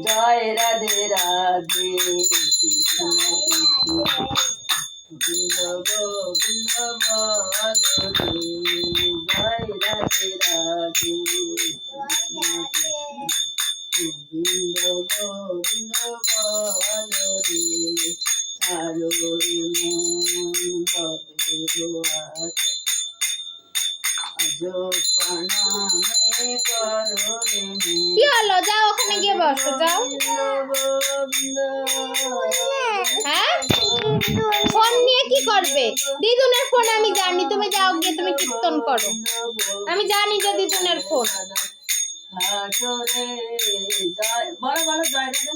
জয় রাধে রাধে কৃষ্ণ গোবিন্দ গোবিন্দ বলো জয় রাধে রাধে গোবিন্দ গোবিন্দ বলো রে রে মন আজ রে কি হলো? যাও ওখানে গিয়ে বসো যাও। হ্যাঁ? ফোন নিয়ে কি করবে? দিদুনের ফোন আমি জানি তুমি যাও গিয়ে তুমি কীর্তন করো। আমি জানি যে দিদুনের ফোন। জয় রাধে।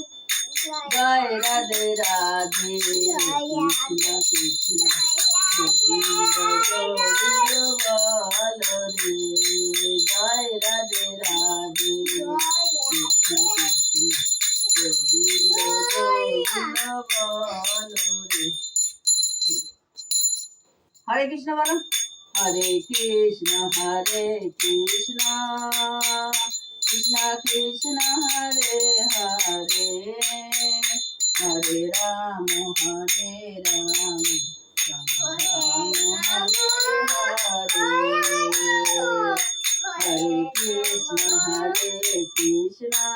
জয় রাধে রাধে। কৃষ্ণ কৃষ্ণ গোবিন্দ গোবিন্দ বলো রে বলো। রে হরে কৃষ্ণ বলো। হরে কৃষ্ণ হরে কৃষ্ণ। কৃষ্ণ কৃষ্ণ, হরে হরে। হরে রাম হরে রাম। রাম, হরে হরে। হরে কৃষ্ণ হরে কৃষ্ণ।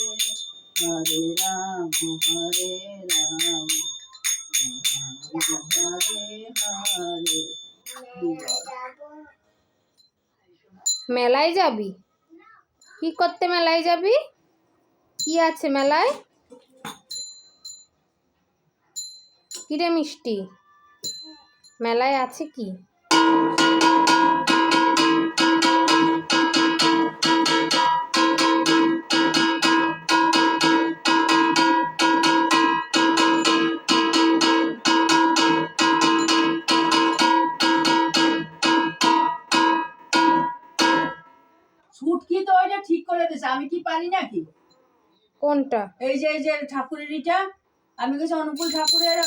হরে রাম হরে রাম। হরে হরে মেলায় যাবি? কি করতে মেলায় যাবি? কি আছে মেলায়? কিরে মিষ্টি? মেলায় আছে কি? ঠিক করে দিয়েছে আমি কি পারি নাকি? কোনটা? এই যে এই যে ঠাকুরের ইটা আমি কিছু অনুকূল ঠাকুরের